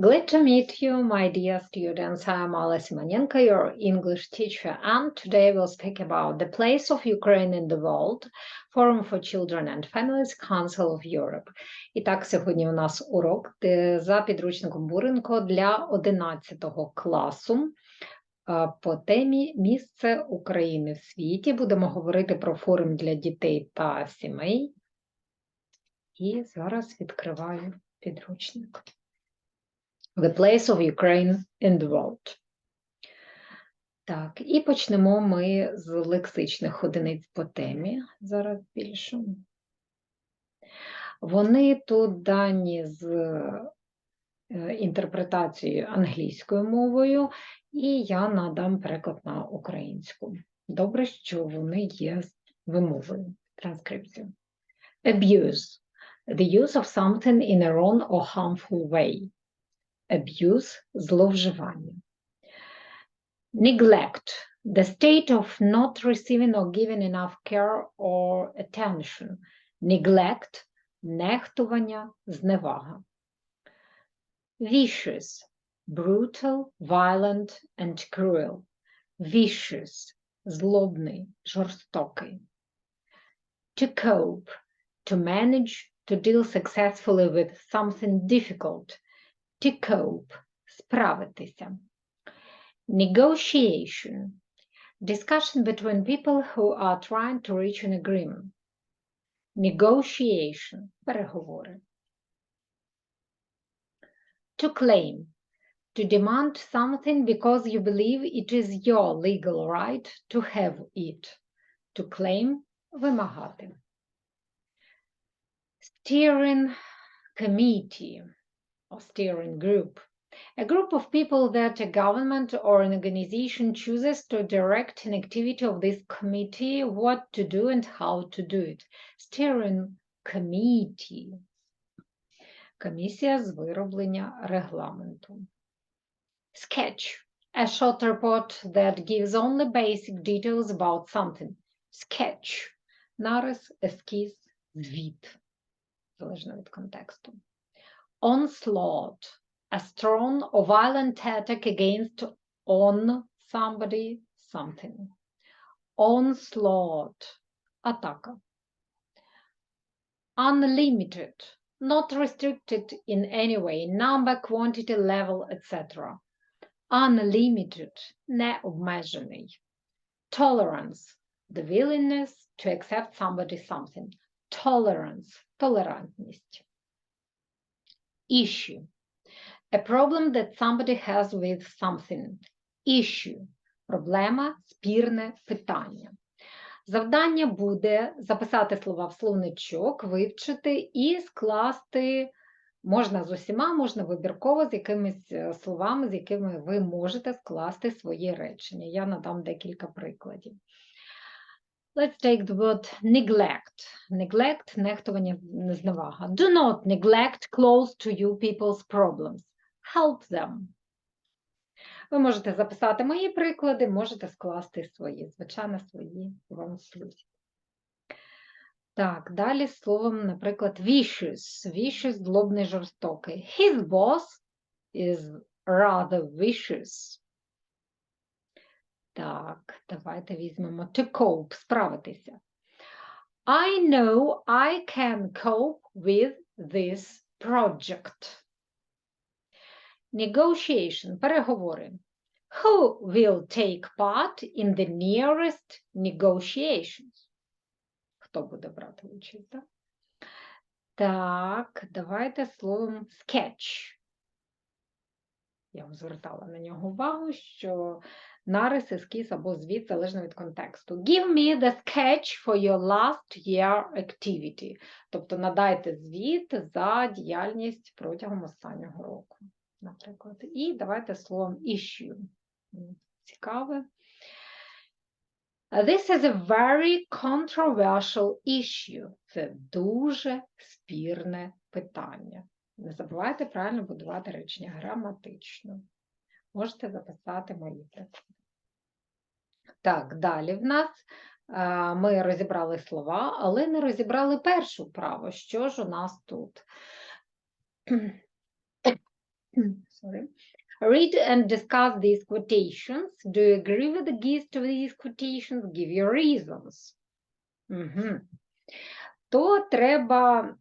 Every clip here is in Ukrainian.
Glad to meet you, my dear students. I am Alla Simonenko, your English teacher, and today we'll speak about the place of Ukraine in the world, Forum for Children and Families, Council of Europe. І так, сьогодні у нас урок за підручником Буренко для 11 класу по темі Місце України в світі. Будемо говорити про форум для дітей та сімей. І зараз відкриваю підручник. The place of Ukraine in the world. Так, і почнемо ми з лексичних одиниць по темі. Зараз більше. Вони тут дані з е, інтерпретацією англійською мовою, і я надам переклад на українську. Добре, що вони є вимовою, транскрипцією. Abuse. The use of something in a wrong or harmful way abuse – зловживання. Neglect – the state of not receiving or giving enough care or attention. Neglect – нехтування, зневага. Vicious – brutal, violent and cruel. Vicious – злобний, жорстокий. To cope – to manage, to deal successfully with something difficult – to cope – справитися. Negotiation – discussion between people who are trying to reach an agreement. Negotiation – переговори. To claim – to demand something because you believe it is your legal right to have it. To claim – вимагати. Steering committee – or steering group. A group of people that a government or an organization chooses to direct an activity of this committee, what to do and how to do it. Steering committee. Комісія з вироблення регламенту. Sketch. A short report that gives only basic details about something. Sketch. Нарис, ескіз, звіт. Залежно від контексту. onslaught, a strong or violent attack against on somebody, something. Onslaught, атака. Unlimited, not restricted in any way, number, quantity, level, etc. Unlimited, необмежений. Tolerance, the willingness to accept somebody something. Tolerance, толерантність. Issue. A problem that somebody has with something. Issue. Проблема, спірне питання. Завдання буде записати слова в словничок, вивчити і скласти можна з усіма, можна вибірково з якимись е, словами, з якими ви можете скласти свої речення. Я надам декілька прикладів. Let's take the word neglect. Neglect, нехтування, незневага. Do not neglect close to you people's problems. Help them. Ви можете записати мої приклади, можете скласти свої, звичайно, свої вам слід. Так, далі словом, наприклад, vicious. Vicious – злобний жорстокий. His boss is rather vicious. Так, давайте візьмемо to cope, справитися. I know I can cope with this project. Negotiation, переговори. Who will take part in the nearest negotiations? Хто буде брати участь? Так, так давайте словом sketch. Я звертала на нього увагу, що нарис, ескіз або звіт залежно від контексту. Give me the sketch for your last year activity. Тобто надайте звіт за діяльність протягом останнього року, наприклад. І давайте словом issue. Цікаве. This is a very controversial issue. Це дуже спірне питання. Не забувайте правильно будувати речення граматично. Можете записати мої приклади. Так, далі в нас ми розібрали слова, але не розібрали першу вправу. Що ж у нас тут? sorry. Read and discuss these quotations. Do you agree with the gist of these quotations? Give your reasons. Угу. То треба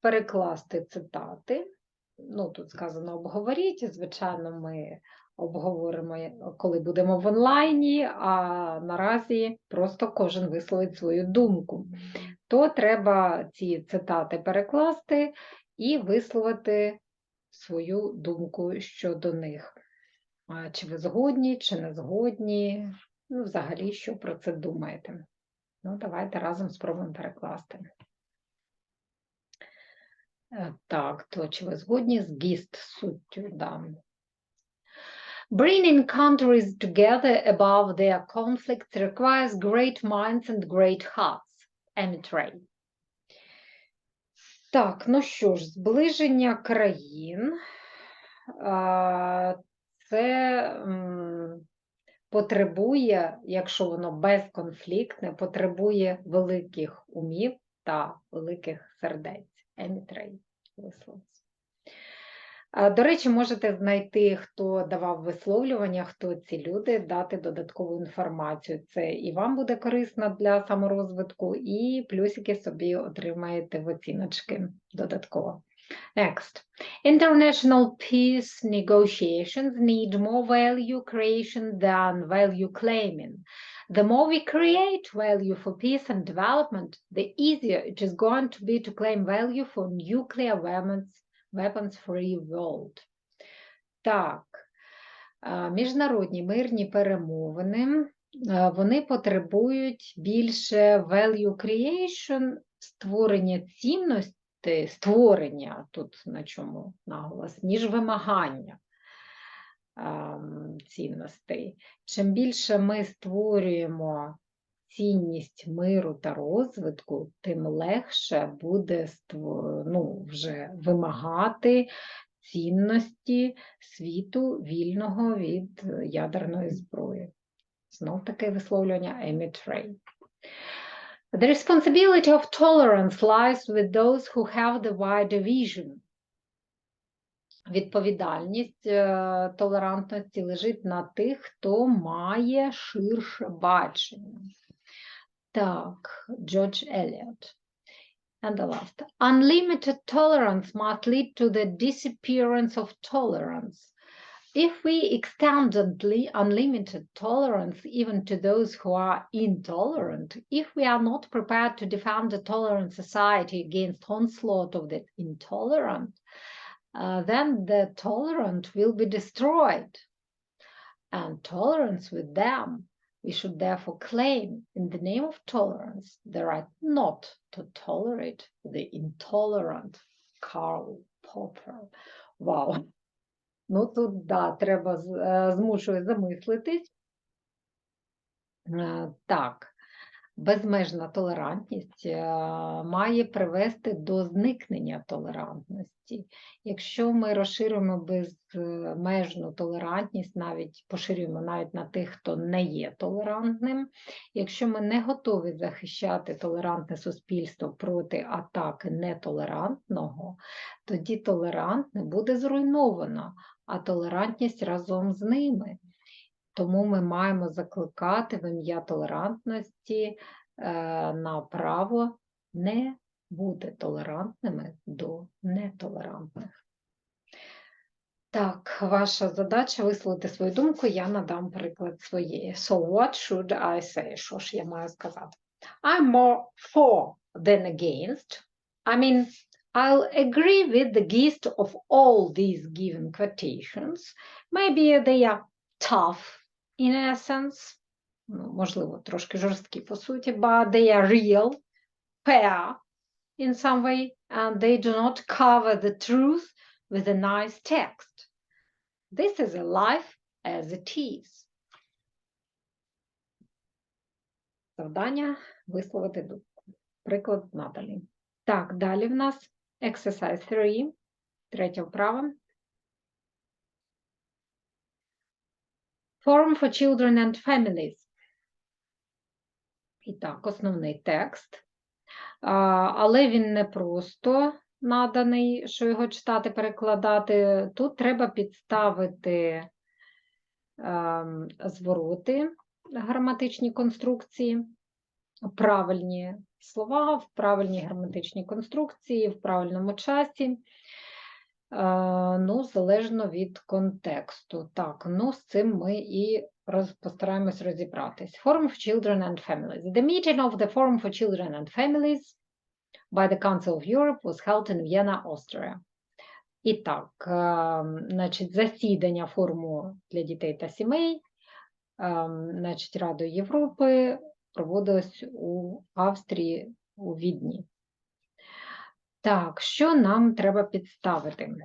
перекласти цитати. Ну, тут сказано обговоріть. Звичайно, ми обговоримо, коли будемо в онлайні, а наразі просто кожен висловить свою думку. То треба ці цитати перекласти і висловити свою думку щодо них. Чи ви згодні, чи не згодні? Ну, взагалі, що про це думаєте? Ну, давайте разом спробуємо перекласти. Е, Так, то чи ви згодні з гіст суттю? Да. Bringing countries together above their conflicts requires great minds and great hearts. Emmett Ray. Так, ну що ж, зближення країн це потребує, якщо воно безконфліктне, потребує великих умів та великих сердець. Ray висловився. До речі, можете знайти, хто давав висловлювання, хто ці люди, дати додаткову інформацію. Це і вам буде корисно для саморозвитку, і плюсики собі отримаєте в оціночки додатково. Next. International peace negotiations need more value creation than value claiming. The more we create value for peace and development, the easier it is going to be to claim value for nuclear weapons Weapons-Free World. Так, міжнародні мирні перемовини, вони потребують більше value creation, створення цінності, створення, тут на чому наголос, ніж вимагання цінностей. Чим більше ми створюємо цінність миру та розвитку, тим легше буде ну, вже вимагати цінності світу вільного від ядерної зброї. Знов таке висловлювання Емі Трей. The responsibility of tolerance lies with those who have the wider vision. Відповідальність е, толерантності лежить на тих, хто має ширше бачення. Так, George Eliot. And the last. Unlimited tolerance must lead to the disappearance of tolerance. If we extend unli- unlimited tolerance even to those who are intolerant, if we are not prepared to defend a tolerant society against onslaught of the intolerant, uh, then the tolerant will be destroyed. And tolerance with them we should therefore claim, in the name of tolerance, the right not to tolerate the intolerant Karl Popper. Вау. Ну тут да, треба з- е, змушує замислитись. Е, Так, Безмежна толерантність е, має привести до зникнення толерантності. Якщо ми розширюємо безмежну толерантність, навіть поширюємо навіть на тих, хто не є толерантним, якщо ми не готові захищати толерантне суспільство проти атаки нетолерантного, тоді толерантне буде зруйновано, а толерантність разом з ними. Тому ми маємо закликати в ім'я толерантності е, на право не бути толерантними до нетолерантних. Так, ваша задача висловити свою думку, я надам приклад своєї. So what should I say? Що ж я маю сказати? I'm more for than against. I mean, I'll agree with the gist of all these given quotations. Maybe they are tough in essence, ну, можливо, трошки жорсткі по суті, but they are real, fair in some way, and they do not cover the truth with a nice text. This is a life as it is. Завдання висловити думку. Приклад надалі. Так, далі в нас exercise 3, третя вправа. Forum for Children and Families. І так, основний текст. Але він не просто наданий, що його читати, перекладати. Тут треба підставити ем, звороти, граматичні конструкції, правильні слова в правильній граматичній конструкції, в правильному часі. Е, Ну, залежно від контексту. Так, ну з цим ми і роз, постараємось розібратись. Forum for Children and Families. The meeting of the Forum for Children and Families by the Council of Europe was held in Vienna, Austria. І так, е, значить, засідання форуму для дітей та сімей, е, значить, Радою Європи проводилось у Австрії у Відні. Так, що нам треба підставити?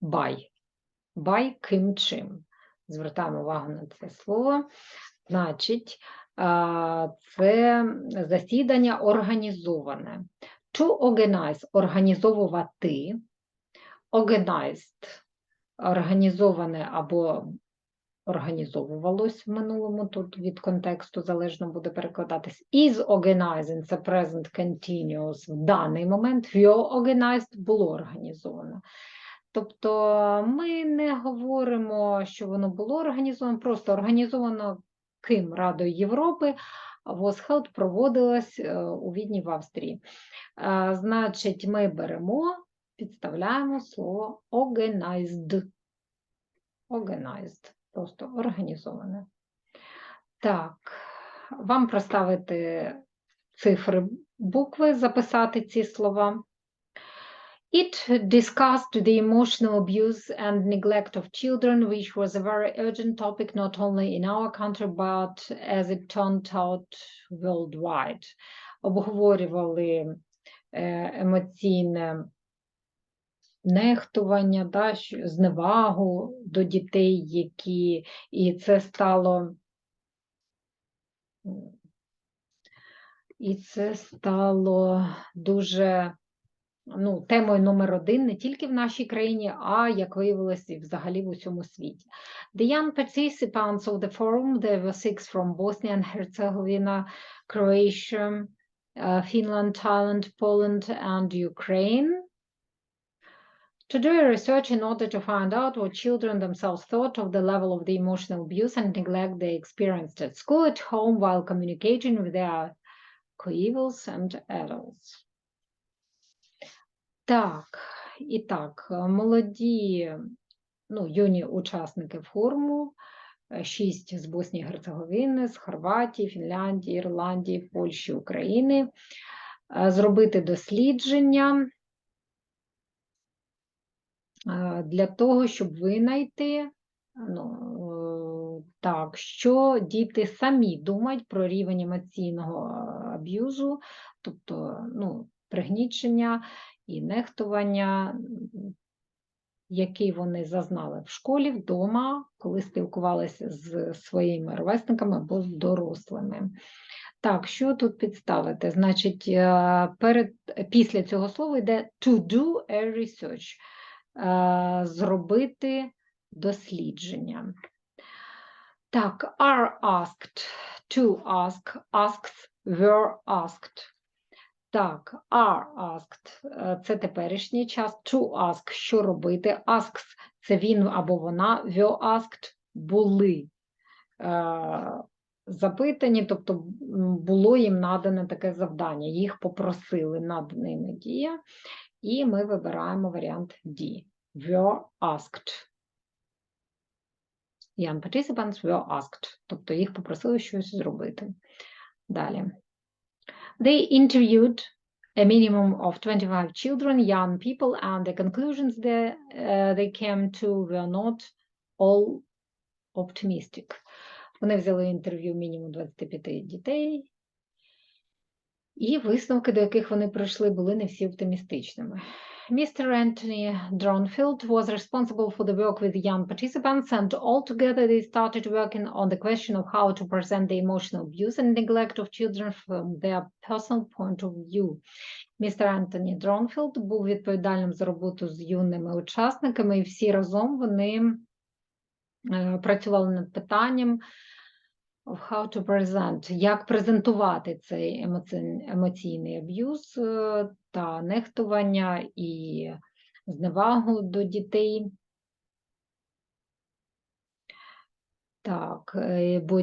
Бай. Бай ким чим. Звертаємо увагу на це слово. Значить, це засідання організоване. To organize – організовувати. Organized – організоване або організовувалось в минулому, тут від контексту залежно буде перекладатись. Is organizing – це present continuous в даний момент. Were organized – було організовано. Тобто ми не говоримо, що воно було організовано, просто організовано ким Радою Європи, was held проводилось е, у Відні в Австрії. Е, Значить, ми беремо, підставляємо слово organized. Organized, просто організоване. Так, вам проставити цифри, букви, записати ці слова. It discussed the emotional abuse and neglect of children, which was a very urgent topic not only in our country, but as it turned out worldwide. Обговорювали е, емоційне нехтування, да, зневагу до дітей, які і це стало і це стало дуже ну, темою номер один не тільки в нашій країні, а як виявилось, і взагалі в усьому світі. The young participants of the forum, there were six from Bosnia and Herzegovina, Croatia, uh, Finland, Thailand, Poland, and Ukraine. To do research in order to find out what children themselves thought of the level of the emotional abuse and neglect they experienced at school, at home, while communicating with their co-evils and adults. Так, і так, е, молоді, ну, юні учасники форуму, е, шість з Боснії Герцеговини, з Хорватії, Фінляндії, Ірландії, Польщі, України, е, зробити дослідження е, для того, щоб винайти, ну, е, так, що діти самі думають про рівень емоційного аб'юзу, тобто, ну, пригнічення і нехтування, який вони зазнали в школі, вдома, коли спілкувалися з своїми ровесниками або з дорослими. Так, що тут підставити? Значить, е, перед, після цього слова йде to do a research, зробити дослідження. Так, are asked, to ask, asks, were asked. Так, are asked е, – це теперішній час. To ask – що робити. Asks – це він або вона. Were asked – були е, запитані, тобто було їм надане таке завдання. Їх попросили над ними дія. І ми вибираємо варіант D. Were asked. Young participants were asked. Тобто їх попросили щось зробити. Далі. They interviewed a minimum of 25 children, young people, and the conclusions they, uh, they came to were not all optimistic. Вони взяли інтерв'ю мінімум 25 дітей, і висновки, до яких вони прийшли, були не всі оптимістичними. Mr. Anthony Dronfield was responsible for the work with young participants, and altogether they started working on the question of how to present the emotional abuse and neglect of children from their personal point of view. Містер Ентоні Дронфілд був відповідальним за роботу з юними учасниками, і всі разом вони е, працювали над питанням how to present, як презентувати цей емоційний аб'юз е, та нехтування і зневагу до дітей. Так, е, бо.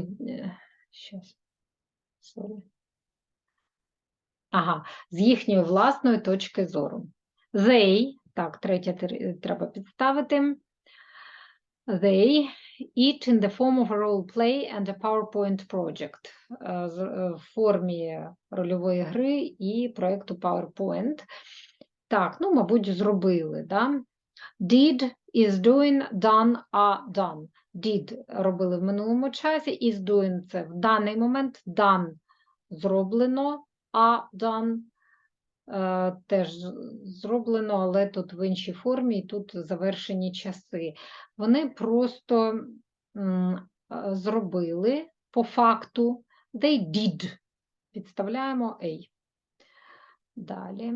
Sorry. Ага, з їхньої власної точки зору. They, так, третє треба підставити. They each in the form of a role play and a PowerPoint project е, е, в формі рольової гри і проєкту PowerPoint. Так, ну, мабуть, зробили, да? Did is doing, done, are done. Did робили в минулому часі, is doing це в даний момент, done зроблено, are done е, теж зроблено, але тут в іншій формі, і тут завершені часи. Вони просто е, зробили по факту they did. Підставляємо A. Далі.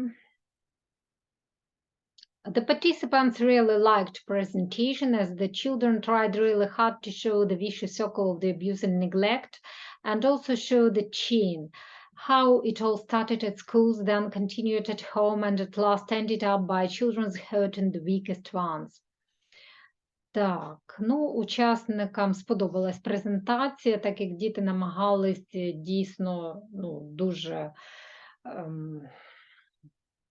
The participants really liked presentation as the children tried really hard to show the vicious circle of the abuse and neglect and also show the chain, how it all started at schools, then continued at home and at last ended up by children's hurting the weakest ones. Так, ну, учасникам сподобалась презентація, так як діти намагались е, дійсно ну, дуже ем,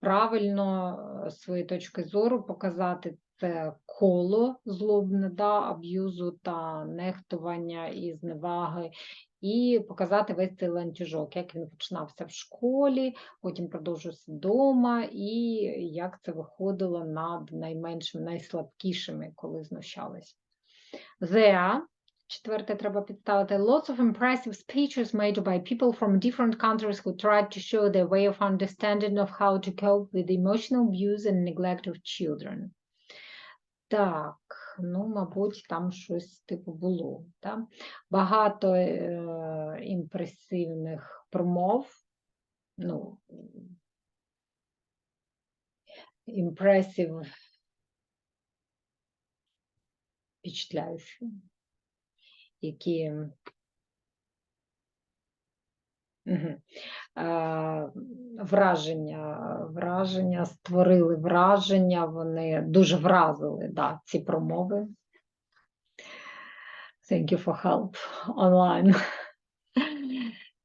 правильно е, з своєї точки зору показати це коло злобне, да, аб'юзу та нехтування і зневаги, і показати весь цей ланцюжок, як він починався в школі, потім продовжився вдома, і як це виходило над найменшими, найслабкішими, коли знущались. There, четверте треба підставити, lots of impressive speeches made by people from different countries who tried to show their way of understanding of how to cope with emotional abuse and neglect of children. Так, ну, мабуть, там щось типу було. Да? Багато е, імпресивних промов, ну, імпресив, впечатляючі, які Враження, враження, створили враження, вони дуже вразили да, ці промови. Thank you for help online.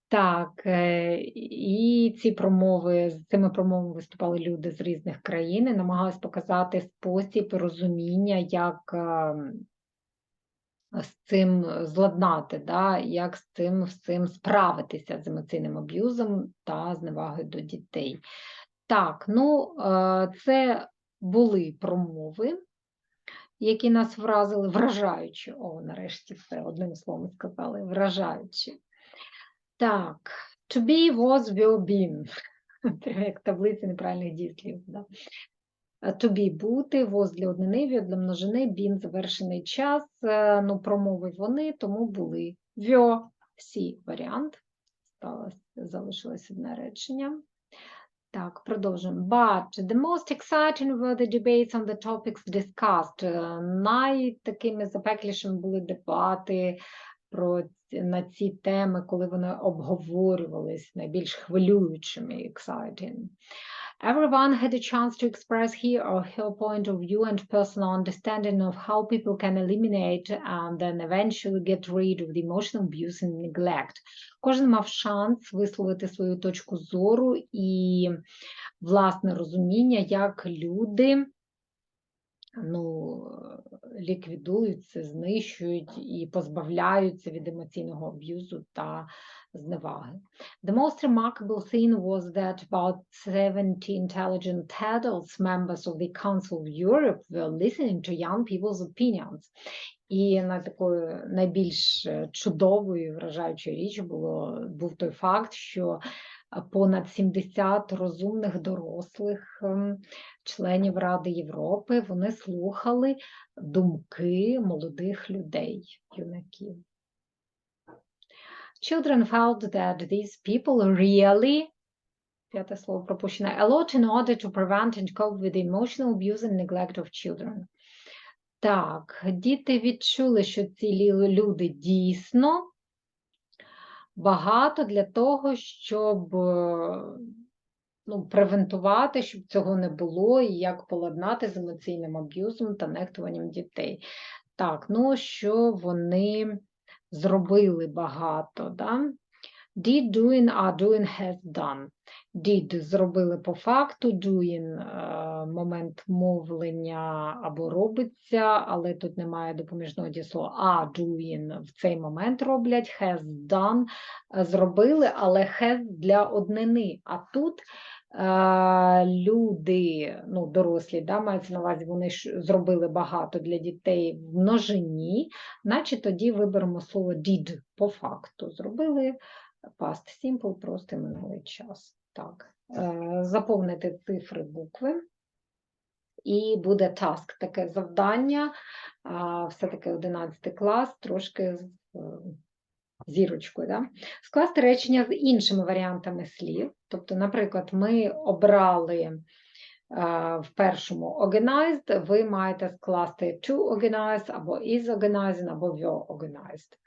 Так, е, і ці промови, з цими промовами виступали люди з різних країн намагались показати спосіб розуміння, як ем, з цим зладнати, да, як з цим, з цим справитися з емоційним аб'юзом та зневагою до дітей. Так, ну е, це були промови, які нас вразили, вражаючи. О, нарешті це одним словом сказали, вражаючи. Так, to be was will been. Як таблиця неправильних дієслів. Да? Е, be бути, воз для однини, для множини, бін завершений час. Е, Ну, промови вони, тому були. Вьо, сі варіант. Сталося, залишилось одне речення. Так, продовжуємо. But the most exciting were the debates on the topics discussed. Е, Найтакими запеклішими були дебати про на ці теми, коли вони обговорювались найбільш хвилюючими, exciting. Everyone had a chance to express his or her point of view and personal understanding of how people can eliminate and then eventually get rid of the emotional abuse and neglect. Кожен мав шанс висловити свою точку зору і власне розуміння, як люди ну, ліквідуються, знищують і позбавляються від емоційного аб'юзу та зневаги. The most remarkable thing was that about 70 intelligent adults, members of the Council of Europe, were listening to young people's opinions. І на такою найбільш е, чудовою, вражаючою річ було, був той факт, що е, понад 70 розумних дорослих ем, членів Ради Європи вони слухали думки молодих людей, юнаків. Children felt that these people really п'яте слово пропущене, a lot in order to prevent and cope with emotional abuse and neglect of children. Так, діти відчули, що ці люди дійсно багато для того, щоб е, ну, превентувати, щоб цього не було, і як поладнати з емоційним аб'юзом та нехтуванням дітей. Так, ну що вони зробили багато, да? Did, doing, are doing, has done. Did зробили по факту, doing е, момент мовлення або робиться, але тут немає допоміжного дієслова. Are doing в цей момент роблять, has done е, зробили, але has для однини. А тут е, люди, ну, дорослі, да, мається на увазі, вони ж зробили багато для дітей в множині, значить тоді виберемо слово did по факту. Зробили past simple, просто минулий час. Так, е, заповнити цифри букви. І буде task, таке завдання, все-таки 11 клас, трошки з е, зірочкою. Да? Скласти речення з іншими варіантами слів. Тобто, наприклад, ми обрали е, в першому organized, ви маєте скласти to organized, або is organizing, або were organized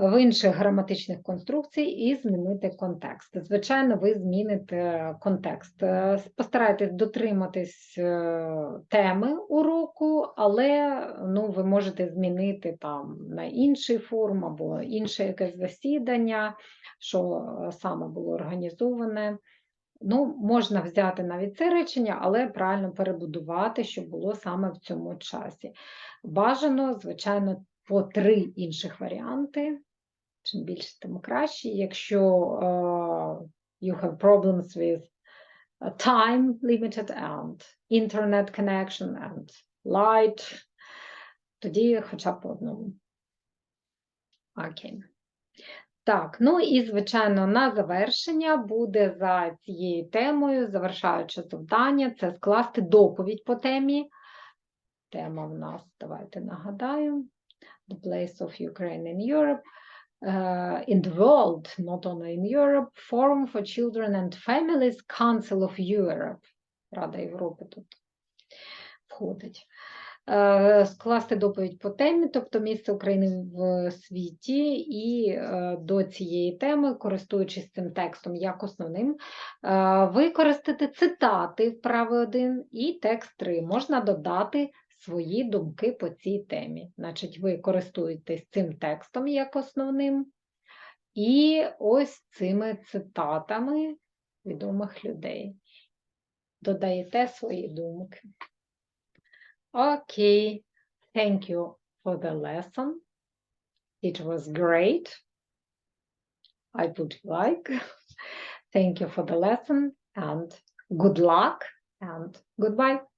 в інших граматичних конструкцій і змінити контекст. Звичайно, ви зміните контекст. Е, Постарайтесь дотриматись е, теми уроку, але ну, ви можете змінити там на інший форум або інше якесь засідання, що саме було організоване. Ну, можна взяти навіть це речення, але правильно перебудувати, щоб було саме в цьому часі. Бажано, звичайно, по три інших варіанти чим більше, тим краще. Якщо uh, you have problems with time limited and internet connection and light, тоді хоча б по одному. Окей. Так, ну і, звичайно, на завершення буде за цією темою завершаюче завдання це скласти доповідь по темі. Тема в нас, давайте нагадаю, The Place of Ukraine in Europe uh, in the world, not only in Europe, Forum for Children and Families, Council of Europe. Рада Європи тут входить. Е, скласти доповідь по темі, тобто місце України в світі, і е, до цієї теми, користуючись цим текстом як основним, е, використати цитати вправи 1 і текст 3. Можна додати свої думки по цій темі. Значить, ви користуєтесь цим текстом як основним, і ось цими цитатами відомих людей. Додаєте свої думки. Окей, thank you for the lesson. It was great. I put like. Thank you for the lesson and good luck and goodbye.